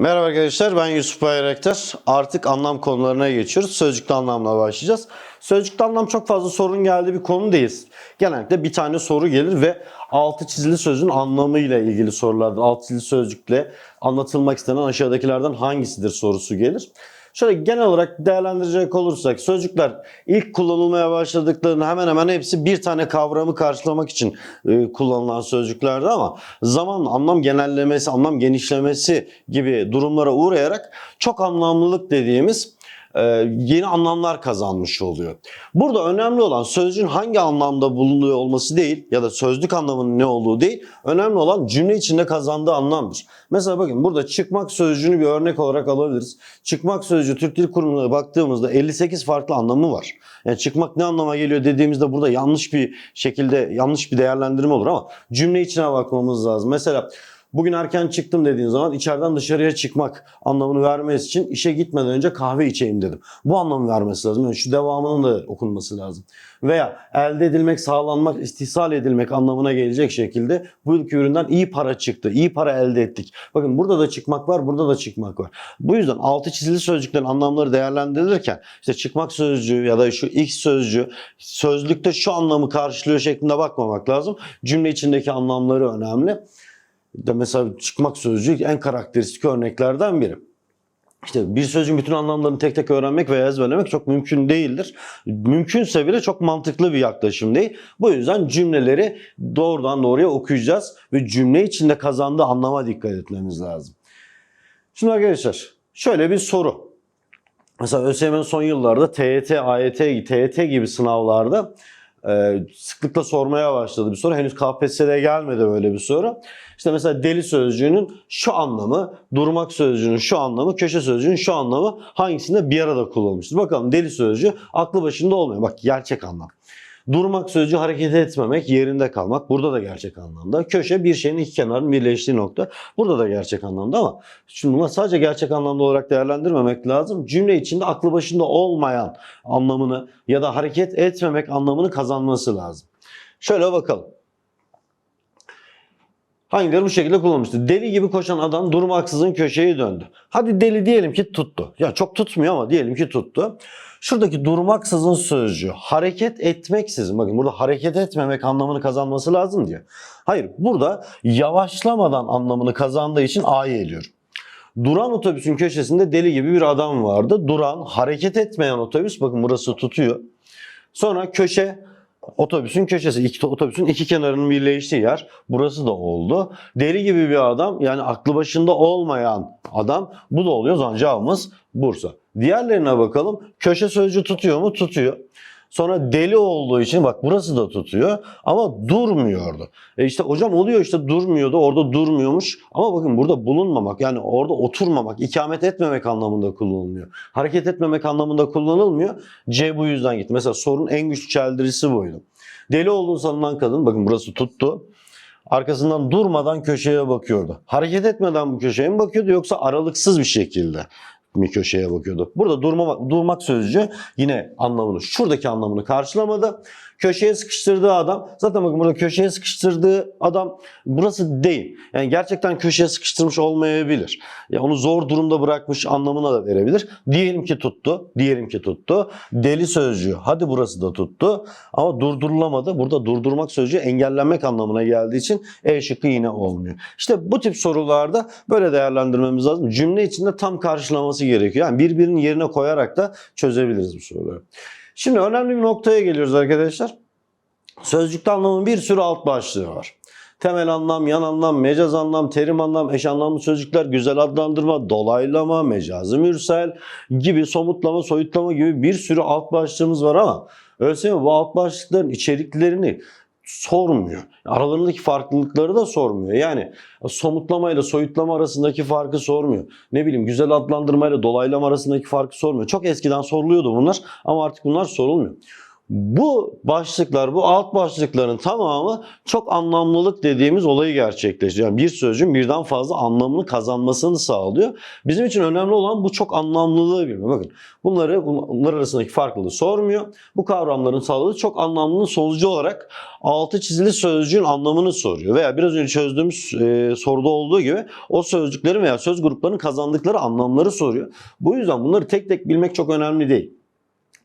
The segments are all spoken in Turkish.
Merhaba arkadaşlar ben Yusuf Bayraktar. Artık anlam konularına geçiyoruz. Sözcükte anlamla başlayacağız. Sözcükte anlam çok fazla sorun geldiği bir konu değil. Genellikle bir tane soru gelir ve altı çizili sözün anlamıyla ilgili sorulardır. Altı çizili sözcükle anlatılmak istenen aşağıdakilerden hangisidir sorusu gelir. Şöyle genel olarak değerlendirecek olursak sözcükler ilk kullanılmaya başladıklarında hemen hemen hepsi bir tane kavramı karşılamak için e, kullanılan sözcüklerdi ama zamanla anlam genellemesi, anlam genişlemesi gibi durumlara uğrayarak çok anlamlılık dediğimiz yeni anlamlar kazanmış oluyor. Burada önemli olan sözcüğün hangi anlamda bulunuyor olması değil ya da sözlük anlamının ne olduğu değil. Önemli olan cümle içinde kazandığı anlamdır. Mesela bakın burada çıkmak sözcüğünü bir örnek olarak alabiliriz. Çıkmak sözcüğü Türk Dil Kurumu'na baktığımızda 58 farklı anlamı var. Yani çıkmak ne anlama geliyor dediğimizde burada yanlış bir şekilde yanlış bir değerlendirme olur ama cümle içine bakmamız lazım. Mesela Bugün erken çıktım dediğin zaman içeriden dışarıya çıkmak anlamını vermesi için işe gitmeden önce kahve içeyim dedim. Bu anlamı vermesi lazım. Yani şu devamının da okunması lazım. Veya elde edilmek, sağlanmak, istihsal edilmek anlamına gelecek şekilde bu ülke üründen iyi para çıktı, iyi para elde ettik. Bakın burada da çıkmak var, burada da çıkmak var. Bu yüzden altı çizili sözcüklerin anlamları değerlendirilirken işte çıkmak sözcüğü ya da şu x sözcüğü sözlükte şu anlamı karşılıyor şeklinde bakmamak lazım. Cümle içindeki anlamları önemli de mesela çıkmak sözcüğü en karakteristik örneklerden biri. İşte bir sözcüğün bütün anlamlarını tek tek öğrenmek veya ezberlemek çok mümkün değildir. Mümkünse bile çok mantıklı bir yaklaşım değil. Bu yüzden cümleleri doğrudan doğruya okuyacağız ve cümle içinde kazandığı anlama dikkat etmemiz lazım. Şimdi arkadaşlar şöyle bir soru. Mesela ÖSYM'nin son yıllarda TYT, AYT, TYT gibi sınavlarda e, sıklıkla sormaya başladı bir soru. Henüz KPSS'de gelmedi böyle bir soru. İşte mesela deli sözcüğünün şu anlamı, durmak sözcüğünün şu anlamı, köşe sözcüğünün şu anlamı hangisinde bir arada kullanılmıştır? Bakalım deli sözcüğü aklı başında olmuyor. Bak gerçek anlam. Durmak sözcüğü hareket etmemek, yerinde kalmak. Burada da gerçek anlamda. Köşe bir şeyin iki kenarının birleştiği nokta. Burada da gerçek anlamda ama şimdi bunlar sadece gerçek anlamda olarak değerlendirmemek lazım. Cümle içinde aklı başında olmayan anlamını ya da hareket etmemek anlamını kazanması lazım. Şöyle bakalım. Hangileri bu şekilde kullanmıştır? Deli gibi koşan adam durmaksızın köşeyi döndü. Hadi deli diyelim ki tuttu. Ya çok tutmuyor ama diyelim ki tuttu. Şuradaki durmaksızın sözcüğü hareket etmeksizin. Bakın burada hareket etmemek anlamını kazanması lazım diye. Hayır burada yavaşlamadan anlamını kazandığı için A'yı eliyorum. Duran otobüsün köşesinde deli gibi bir adam vardı. Duran, hareket etmeyen otobüs. Bakın burası tutuyor. Sonra köşe Otobüsün köşesi, iki, otobüsün iki kenarının birleştiği yer. Burası da oldu. Deli gibi bir adam yani aklı başında olmayan adam. Bu da oluyor. O zaman cevabımız Bursa. Diğerlerine bakalım. Köşe sözcüğü tutuyor mu? Tutuyor. Sonra deli olduğu için bak burası da tutuyor ama durmuyordu. E işte hocam oluyor işte durmuyordu orada durmuyormuş ama bakın burada bulunmamak yani orada oturmamak, ikamet etmemek anlamında kullanılıyor. Hareket etmemek anlamında kullanılmıyor. C bu yüzden gitti. Mesela sorunun en güçlü çeldirisi buydu. Deli olduğu sanılan kadın bakın burası tuttu. Arkasından durmadan köşeye bakıyordu. Hareket etmeden bu köşeye mi bakıyordu yoksa aralıksız bir şekilde mi köşeye bakıyordu. Burada durmamak, durmak sözcüğü yine anlamını, şuradaki anlamını karşılamadı. Köşeye sıkıştırdığı adam, zaten bakın burada köşeye sıkıştırdığı adam burası değil. Yani gerçekten köşeye sıkıştırmış olmayabilir. Ya onu zor durumda bırakmış anlamına da verebilir. Diyelim ki tuttu, diyelim ki tuttu. Deli sözcüğü, hadi burası da tuttu. Ama durdurulamadı. Burada durdurmak sözcüğü engellenmek anlamına geldiği için E şıkkı yine olmuyor. İşte bu tip sorularda böyle değerlendirmemiz lazım. Cümle içinde tam karşılaması gerekiyor. Yani birbirinin yerine koyarak da çözebiliriz bu soruları. Şimdi önemli bir noktaya geliyoruz arkadaşlar. Sözcükte anlamın bir sürü alt başlığı var. Temel anlam, yan anlam, mecaz anlam, terim anlam, eş anlamlı sözcükler, güzel adlandırma, dolaylama, mecazi mürsel gibi somutlama, soyutlama gibi bir sürü alt başlığımız var ama ÖSYM bu alt başlıkların içeriklerini sormuyor. Aralarındaki farklılıkları da sormuyor. Yani somutlama ile soyutlama arasındaki farkı sormuyor. Ne bileyim güzel adlandırma ile dolaylama arasındaki farkı sormuyor. Çok eskiden soruluyordu bunlar ama artık bunlar sorulmuyor. Bu başlıklar, bu alt başlıkların tamamı çok anlamlılık dediğimiz olayı gerçekleştiriyor. Yani bir sözcüğün birden fazla anlamını kazanmasını sağlıyor. Bizim için önemli olan bu çok anlamlılığı bilmek. Bakın bunları bunlar arasındaki farklılığı sormuyor. Bu kavramların sağladığı çok anlamlının sonucu olarak altı çizili sözcüğün anlamını soruyor. Veya biraz önce çözdüğümüz e, soruda olduğu gibi o sözcüklerin veya söz gruplarının kazandıkları anlamları soruyor. Bu yüzden bunları tek tek bilmek çok önemli değil.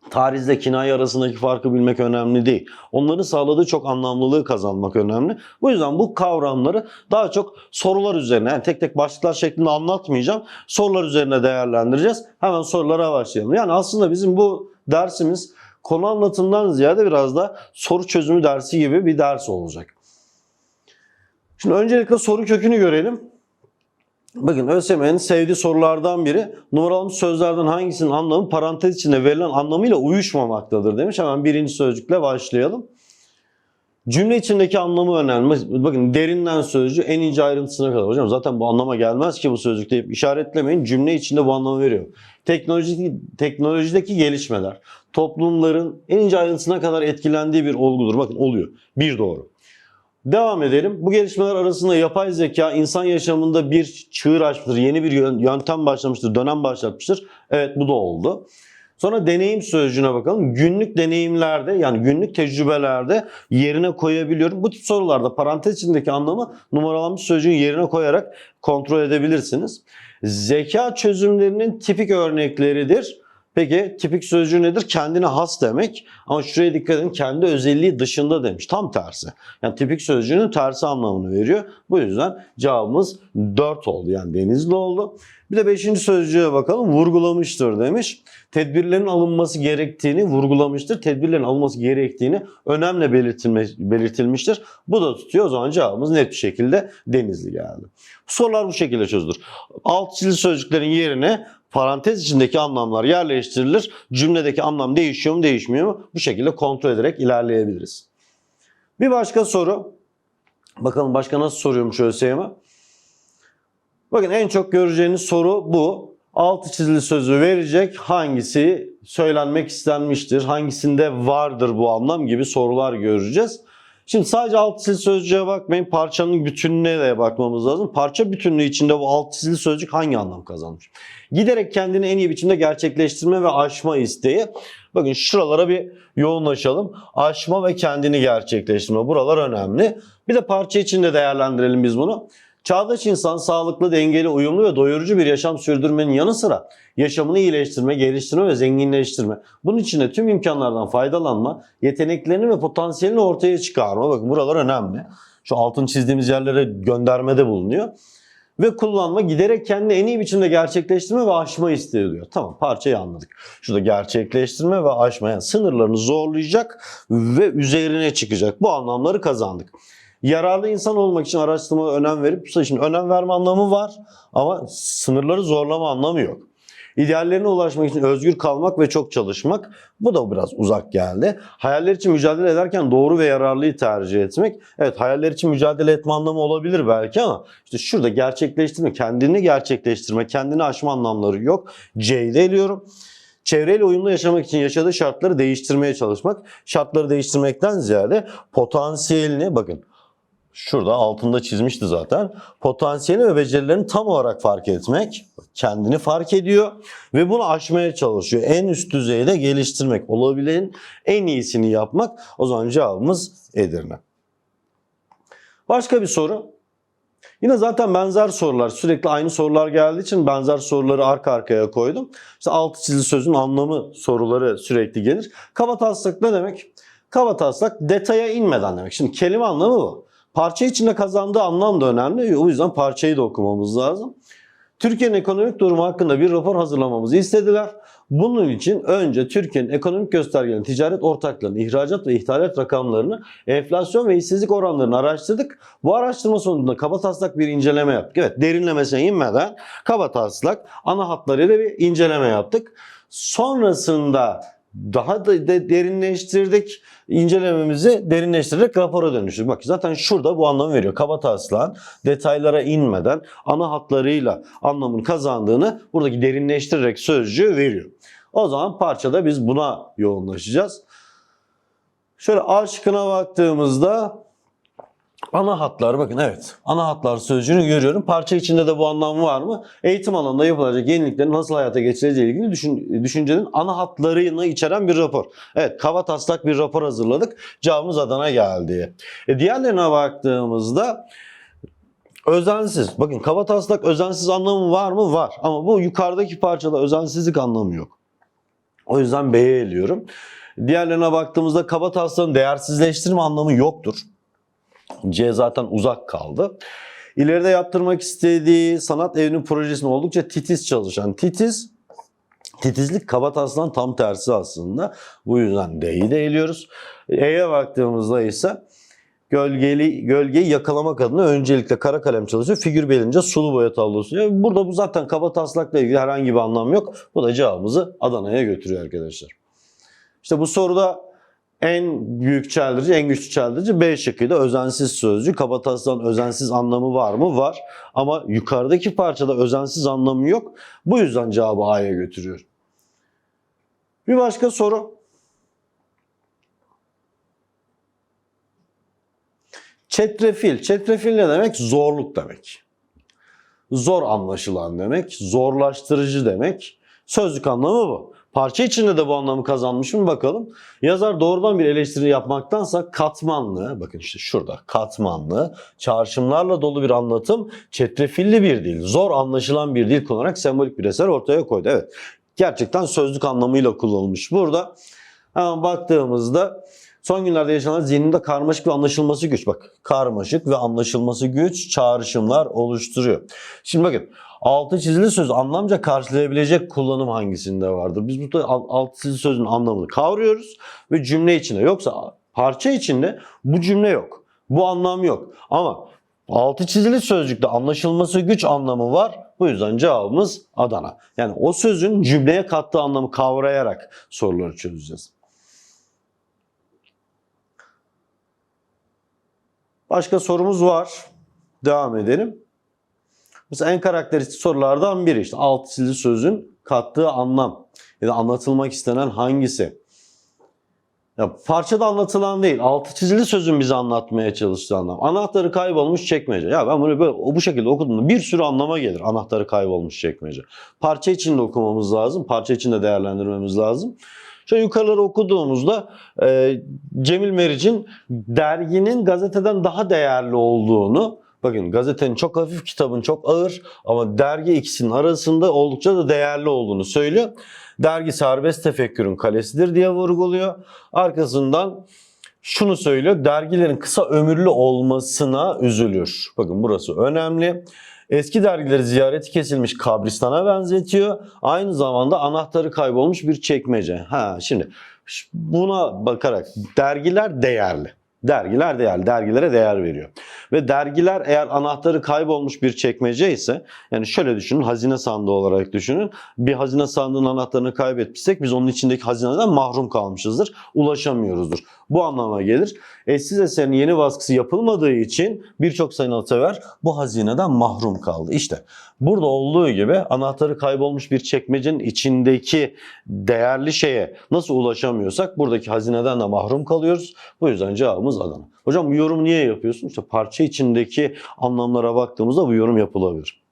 Tarihle kinaye arasındaki farkı bilmek önemli değil. Onların sağladığı çok anlamlılığı kazanmak önemli. Bu yüzden bu kavramları daha çok sorular üzerine, yani tek tek başlıklar şeklinde anlatmayacağım. Sorular üzerine değerlendireceğiz. Hemen sorulara başlayalım. Yani aslında bizim bu dersimiz konu anlatımdan ziyade biraz da soru çözümü dersi gibi bir ders olacak. Şimdi öncelikle soru kökünü görelim. Bakın ÖSYM'nin sevdiği sorulardan biri numaralanmış sözlerden hangisinin anlamı parantez içinde verilen anlamıyla uyuşmamaktadır demiş. Hemen birinci sözcükle başlayalım. Cümle içindeki anlamı önemli. Bakın derinden sözcüğü en ince ayrıntısına kadar. Hocam zaten bu anlama gelmez ki bu sözcük deyip işaretlemeyin. Cümle içinde bu anlamı veriyor. Teknoloji, teknolojideki gelişmeler toplumların en ince ayrıntısına kadar etkilendiği bir olgudur. Bakın oluyor. Bir doğru. Devam edelim. Bu gelişmeler arasında yapay zeka insan yaşamında bir çığır açmıştır. Yeni bir yön- yöntem başlamıştır, dönem başlatmıştır. Evet bu da oldu. Sonra deneyim sözcüğüne bakalım. Günlük deneyimlerde yani günlük tecrübelerde yerine koyabiliyorum. Bu tip sorularda parantez içindeki anlamı numaralanmış sözcüğün yerine koyarak kontrol edebilirsiniz. Zeka çözümlerinin tipik örnekleridir. Peki tipik sözcüğü nedir? Kendine has demek. Ama şuraya dikkat edin kendi özelliği dışında demiş. Tam tersi. Yani tipik sözcüğünün tersi anlamını veriyor. Bu yüzden cevabımız 4 oldu. Yani denizli oldu. Bir de 5. sözcüğe bakalım. Vurgulamıştır demiş. Tedbirlerin alınması gerektiğini vurgulamıştır. Tedbirlerin alınması gerektiğini belirtilme, belirtilmiştir. Bu da tutuyor. O zaman cevabımız net bir şekilde denizli geldi. Sorular bu şekilde çözülür. Alt çizili sözcüklerin yerine parantez içindeki anlamlar yerleştirilir. Cümledeki anlam değişiyor mu değişmiyor mu? Bu şekilde kontrol ederek ilerleyebiliriz. Bir başka soru. Bakalım başka nasıl soruyormuş ÖSYM? Bakın en çok göreceğiniz soru bu. Altı çizili sözü verecek. Hangisi söylenmek istenmiştir? Hangisinde vardır bu anlam gibi sorular göreceğiz. Şimdi sadece alt çizili sözcüğe bakmayın. Parçanın bütününe de bakmamız lazım. Parça bütünlüğü içinde bu alt çizili sözcük hangi anlam kazanmış? Giderek kendini en iyi biçimde gerçekleştirme ve aşma isteği. Bakın şuralara bir yoğunlaşalım. Aşma ve kendini gerçekleştirme. Buralar önemli. Bir de parça içinde değerlendirelim biz bunu. Çağdaş insan sağlıklı, dengeli, uyumlu ve doyurucu bir yaşam sürdürmenin yanı sıra yaşamını iyileştirme, geliştirme ve zenginleştirme. Bunun için de tüm imkanlardan faydalanma, yeteneklerini ve potansiyelini ortaya çıkarma. Bakın buralar önemli. Şu altın çizdiğimiz yerlere göndermede bulunuyor. Ve kullanma giderek kendini en iyi biçimde gerçekleştirme ve aşma isteği diyor. Tamam parçayı anladık. Şurada gerçekleştirme ve aşma yani sınırlarını zorlayacak ve üzerine çıkacak. Bu anlamları kazandık yararlı insan olmak için araştırmaya önem verip şimdi önem verme anlamı var ama sınırları zorlama anlamı yok. İdeallerine ulaşmak için özgür kalmak ve çok çalışmak bu da biraz uzak geldi. Hayaller için mücadele ederken doğru ve yararlıyı tercih etmek. Evet hayaller için mücadele etme anlamı olabilir belki ama işte şurada gerçekleştirme, kendini gerçekleştirme, kendini aşma anlamları yok. C'yi de eliyorum. Çevreyle uyumlu yaşamak için yaşadığı şartları değiştirmeye çalışmak. Şartları değiştirmekten ziyade potansiyelini bakın şurada altında çizmişti zaten. Potansiyeli ve becerilerini tam olarak fark etmek, kendini fark ediyor ve bunu aşmaya çalışıyor. En üst düzeyde geliştirmek, olabilenin en iyisini yapmak. O zaman cevabımız Edirne. Başka bir soru. Yine zaten benzer sorular, sürekli aynı sorular geldiği için benzer soruları arka arkaya koydum. İşte altı çizili sözün anlamı soruları sürekli gelir. Kaba taslak ne demek? Kaba taslak detaya inmeden demek. Şimdi kelime anlamı bu. Parça içinde kazandığı anlam da önemli. O yüzden parçayı da okumamız lazım. Türkiye'nin ekonomik durumu hakkında bir rapor hazırlamamızı istediler. Bunun için önce Türkiye'nin ekonomik göstergelerini, ticaret ortaklarının, ihracat ve ithalat rakamlarını, enflasyon ve işsizlik oranlarını araştırdık. Bu araştırma sonucunda kaba taslak bir inceleme yaptık. Evet derinlemesine inmeden kaba taslak ana hatlarıyla bir inceleme yaptık. Sonrasında daha da de- derinleştirdik. İncelememizi derinleştirerek rapora dönüştürdük. Bak zaten şurada bu anlamı veriyor. Kaba taslağın detaylara inmeden ana hatlarıyla anlamın kazandığını buradaki derinleştirerek sözcüğü veriyor. O zaman parçada biz buna yoğunlaşacağız. Şöyle A şıkkına baktığımızda ana hatlar bakın evet. Ana hatlar sözcüğünü görüyorum. Parça içinde de bu anlam var mı? Eğitim alanında yapılacak yeniliklerin nasıl hayata geçirileceği ilgili düşün, düşüncenin ana hatlarını içeren bir rapor. Evet kaba taslak bir rapor hazırladık. Cevabımız Adana geldi. E, diğerlerine baktığımızda Özensiz. Bakın kaba taslak özensiz anlamı var mı? Var. Ama bu yukarıdaki parçada özensizlik anlamı yok. O yüzden B'ye eliyorum. Diğerlerine baktığımızda kaba taslağın değersizleştirme anlamı yoktur. C zaten uzak kaldı. İleride yaptırmak istediği sanat evinin projesinde oldukça titiz çalışan titiz Titizlik kaba taslağın tam tersi aslında. Bu yüzden D'yi de eliyoruz. E'ye baktığımızda ise gölgeli gölgeyi yakalamak adına öncelikle kara kalem çalışıyor. Figür belirlince sulu boya tablosu. Burada bu zaten kaba taslakla ilgili herhangi bir anlam yok. Bu da cevabımızı Adana'ya götürüyor arkadaşlar. İşte bu soruda en büyük çeldirici, en güçlü çeldirici B şıkkıydı. Özensiz sözcü. Kaba taslağın özensiz anlamı var mı? Var. Ama yukarıdaki parçada özensiz anlamı yok. Bu yüzden cevabı A'ya götürüyor. Bir başka soru. Çetrefil. Çetrefil ne demek? Zorluk demek. Zor anlaşılan demek. Zorlaştırıcı demek. Sözlük anlamı bu. Parça içinde de bu anlamı kazanmış mı bakalım. Yazar doğrudan bir eleştiri yapmaktansa katmanlı, bakın işte şurada katmanlı, çağrışımlarla dolu bir anlatım, çetrefilli bir dil, zor anlaşılan bir dil kullanarak sembolik bir eser ortaya koydu. Evet, gerçekten sözlük anlamıyla kullanılmış. Burada hemen baktığımızda son günlerde yaşanan zihninde karmaşık ve anlaşılması güç. Bak karmaşık ve anlaşılması güç çağrışımlar oluşturuyor. Şimdi bakın altı çizili söz anlamca karşılayabilecek kullanım hangisinde vardır? Biz burada al- altı çizili sözün anlamını kavruyoruz ve cümle içinde. Yoksa parça içinde bu cümle yok. Bu anlam yok. Ama altı çizili sözcükte anlaşılması güç anlamı var. Bu yüzden cevabımız Adana. Yani o sözün cümleye kattığı anlamı kavrayarak soruları çözeceğiz. Başka sorumuz var. Devam edelim. Mesela en karakteristik sorulardan biri işte alt çizili sözün kattığı anlam ya da anlatılmak istenen hangisi? Ya parçada anlatılan değil, altı çizili sözün bize anlatmaya çalıştığı anlam. Anahtarı kaybolmuş çekmece. Ya ben bunu böyle bu şekilde okuduğumda bir sürü anlama gelir. Anahtarı kaybolmuş çekmece. Parça içinde okumamız lazım. Parça içinde değerlendirmemiz lazım. Şöyle yukarıları okuduğumuzda e, Cemil Meriç'in derginin gazeteden daha değerli olduğunu Bakın gazetenin çok hafif, kitabın çok ağır ama dergi ikisinin arasında oldukça da değerli olduğunu söylüyor. Dergi serbest tefekkürün kalesidir diye vurguluyor. Arkasından şunu söylüyor. Dergilerin kısa ömürlü olmasına üzülür. Bakın burası önemli. Eski dergileri ziyareti kesilmiş kabristana benzetiyor. Aynı zamanda anahtarı kaybolmuş bir çekmece. Ha şimdi buna bakarak dergiler değerli. Dergiler değerli. Dergilere değer veriyor. Ve dergiler eğer anahtarı kaybolmuş bir çekmece ise yani şöyle düşünün hazine sandığı olarak düşünün. Bir hazine sandığının anahtarını kaybetmişsek biz onun içindeki hazineden mahrum kalmışızdır. Ulaşamıyoruzdur. Bu anlama gelir. Eşsiz eserin yeni baskısı yapılmadığı için birçok sanatsever bu hazineden mahrum kaldı. İşte burada olduğu gibi anahtarı kaybolmuş bir çekmecenin içindeki değerli şeye nasıl ulaşamıyorsak buradaki hazineden de mahrum kalıyoruz. Bu yüzden cevabımız Adana. Hocam bu yorum niye yapıyorsun? İşte parça içindeki anlamlara baktığımızda bu yorum yapılabilir.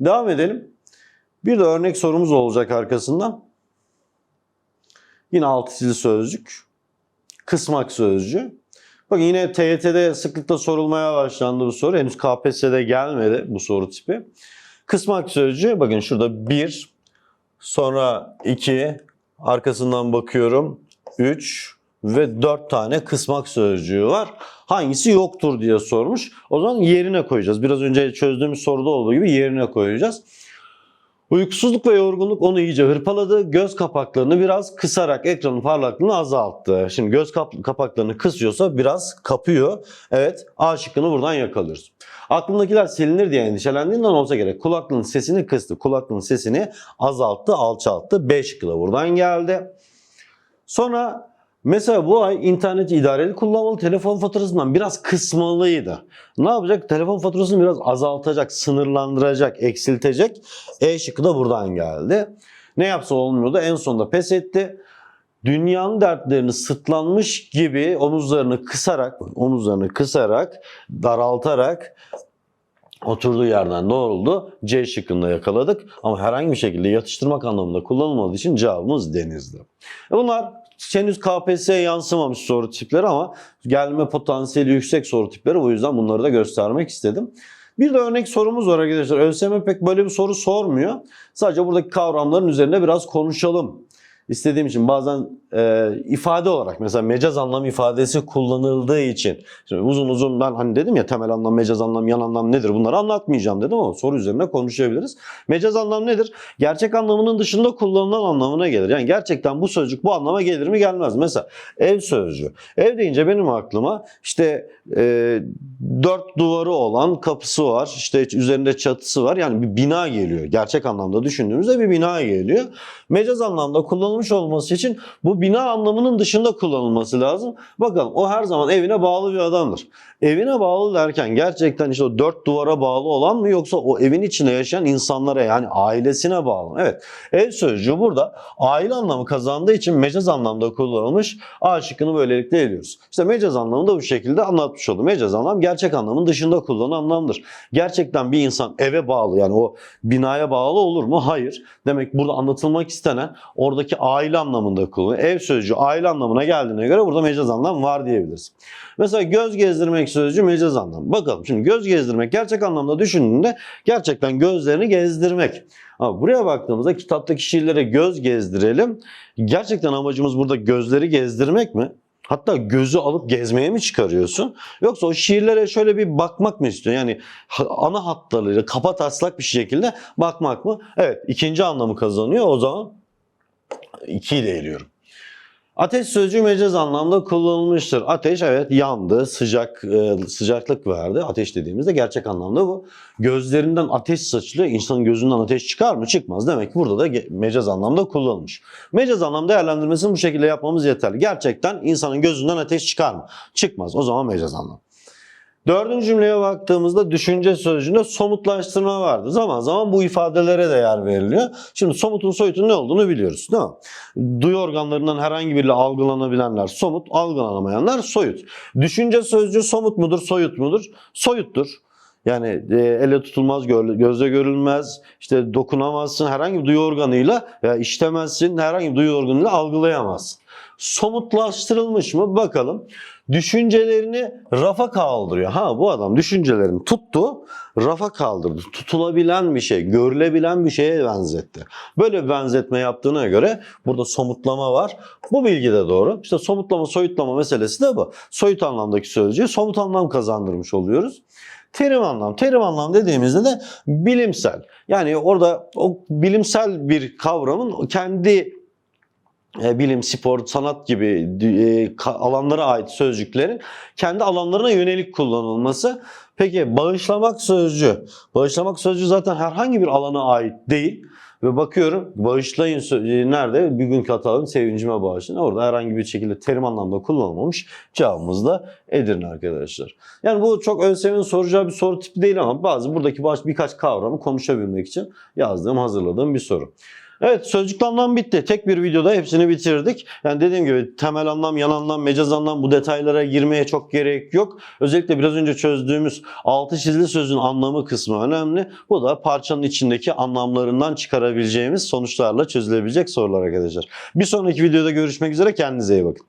Devam edelim. Bir de örnek sorumuz olacak arkasından. Yine altı çizili sözcük. Kısmak sözcüğü. Bakın yine TYT'de sıklıkla sorulmaya başlandı bu soru. Henüz KPSS'de gelmedi bu soru tipi. Kısmak sözcüğü bakın şurada 1, sonra 2, arkasından bakıyorum 3 ve 4 tane kısmak sözcüğü var. Hangisi yoktur diye sormuş. O zaman yerine koyacağız. Biraz önce çözdüğümüz soruda olduğu gibi yerine koyacağız. Uykusuzluk ve yorgunluk onu iyice hırpaladı. Göz kapaklarını biraz kısarak ekranın parlaklığını azalttı. Şimdi göz kap- kapaklarını kısıyorsa biraz kapıyor. Evet A şıkkını buradan yakalıyoruz. Aklımdakiler silinir diye endişelendiğinden olsa gerek. Kulaklığın sesini kıstı. Kulaklığın sesini azalttı, alçalttı. B şıkkı da buradan geldi. Sonra Mesela bu ay interneti idareli kullanmalı, telefon faturasından biraz kısmalıydı. Ne yapacak? Telefon faturasını biraz azaltacak, sınırlandıracak, eksiltecek. E şıkkı da buradan geldi. Ne yapsa olmuyordu. En sonunda pes etti. dünyanın dertlerini sırtlanmış gibi omuzlarını kısarak, omuzlarını kısarak, daraltarak oturduğu yerden doğruldu. C şıkkında yakaladık ama herhangi bir şekilde yatıştırmak anlamında kullanılmadığı için cevabımız denizdi. E Bunlar henüz KPSS'ye yansımamış soru tipleri ama gelme potansiyeli yüksek soru tipleri. O yüzden bunları da göstermek istedim. Bir de örnek sorumuz var arkadaşlar. ÖSYM pek böyle bir soru sormuyor. Sadece buradaki kavramların üzerine biraz konuşalım. İstediğim için bazen e, ifade olarak mesela mecaz anlam ifadesi kullanıldığı için şimdi uzun uzun ben hani dedim ya temel anlam, mecaz anlam, yan anlam nedir bunları anlatmayacağım dedim ama soru üzerine konuşabiliriz. Mecaz anlam nedir? Gerçek anlamının dışında kullanılan anlamına gelir. Yani gerçekten bu sözcük bu anlama gelir mi gelmez. Mesela ev sözcüğü. Ev deyince benim aklıma işte e, dört duvarı olan kapısı var. işte üzerinde çatısı var. Yani bir bina geliyor. Gerçek anlamda düşündüğümüzde bir bina geliyor. Mecaz anlamda kullanılmış olması için bu bina anlamının dışında kullanılması lazım. Bakalım o her zaman evine bağlı bir adamdır. Evine bağlı derken gerçekten işte o dört duvara bağlı olan mı yoksa o evin içinde yaşayan insanlara yani ailesine bağlı mı? Evet ev sözcüğü burada aile anlamı kazandığı için mecaz anlamda kullanılmış. A şıkkını böylelikle eliyoruz. İşte mecaz anlamını da bu şekilde anlatmış oldum. Mecaz anlam gerçek anlamın dışında kullanılan anlamdır. Gerçekten bir insan eve bağlı yani o binaya bağlı olur mu? Hayır. Demek burada anlatılmak istenen oradaki aile anlamında kullanılıyor. Ev sözcüğü aile anlamına geldiğine göre burada mecaz anlam var diyebiliriz. Mesela göz gezdirmek sözcüğü mecaz anlamı. Bakalım şimdi göz gezdirmek gerçek anlamda düşündüğünde gerçekten gözlerini gezdirmek. Ama buraya baktığımızda kitaptaki şiirlere göz gezdirelim. Gerçekten amacımız burada gözleri gezdirmek mi? Hatta gözü alıp gezmeye mi çıkarıyorsun? Yoksa o şiirlere şöyle bir bakmak mı istiyorsun? Yani ana hatlarıyla kapa taslak bir şekilde bakmak mı? Evet ikinci anlamı kazanıyor. O zaman 2'yi de eliyorum. Ateş sözcüğü mecaz anlamda kullanılmıştır. Ateş evet yandı, sıcak e, sıcaklık verdi. Ateş dediğimizde gerçek anlamda bu. Gözlerinden ateş saçılıyor. İnsanın gözünden ateş çıkar mı? Çıkmaz. Demek ki burada da mecaz anlamda kullanılmış. Mecaz anlam değerlendirmesini bu şekilde yapmamız yeterli. Gerçekten insanın gözünden ateş çıkar mı? Çıkmaz. O zaman mecaz anlam. Dördüncü cümleye baktığımızda düşünce sözcüğünde somutlaştırma vardır. Zaman zaman bu ifadelere de yer veriliyor. Şimdi somutun soyutun ne olduğunu biliyoruz değil mi? Duyu organlarından herhangi biriyle algılanabilenler somut, algılanamayanlar soyut. Düşünce sözcüğü somut mudur, soyut mudur? Soyuttur. Yani e, elle tutulmaz, gö- gözle görülmez, işte dokunamazsın, herhangi bir duyu organıyla veya iştemezsin, herhangi bir duyu organıyla algılayamazsın. Somutlaştırılmış mı? Bakalım. Düşüncelerini rafa kaldırıyor. Ha bu adam düşüncelerini tuttu, rafa kaldırdı. Tutulabilen bir şey, görülebilen bir şeye benzetti. Böyle bir benzetme yaptığına göre burada somutlama var. Bu bilgi de doğru. İşte somutlama, soyutlama meselesi de bu. Soyut anlamdaki sözcüğü somut anlam kazandırmış oluyoruz. Terim anlam. Terim anlam dediğimizde de bilimsel. Yani orada o bilimsel bir kavramın kendi bilim, spor, sanat gibi e, alanlara ait sözcüklerin kendi alanlarına yönelik kullanılması. Peki bağışlamak sözcüğü. Bağışlamak sözcüğü zaten herhangi bir alana ait değil. Ve bakıyorum bağışlayın sözcüğü nerede? Bir gün katalım sevincime bağışlayın. Orada herhangi bir şekilde terim anlamda kullanılmamış. Cevabımız da Edirne arkadaşlar. Yani bu çok ÖSYM'nin soracağı bir soru tipi değil ama bazı buradaki birkaç kavramı konuşabilmek için yazdığım, hazırladığım bir soru. Evet sözcüklü anlam bitti. Tek bir videoda hepsini bitirdik. Yani dediğim gibi temel anlam, yan anlam, mecaz anlam bu detaylara girmeye çok gerek yok. Özellikle biraz önce çözdüğümüz altı çizili sözün anlamı kısmı önemli. Bu da parçanın içindeki anlamlarından çıkarabileceğimiz sonuçlarla çözülebilecek sorular arkadaşlar. Bir sonraki videoda görüşmek üzere. Kendinize iyi bakın.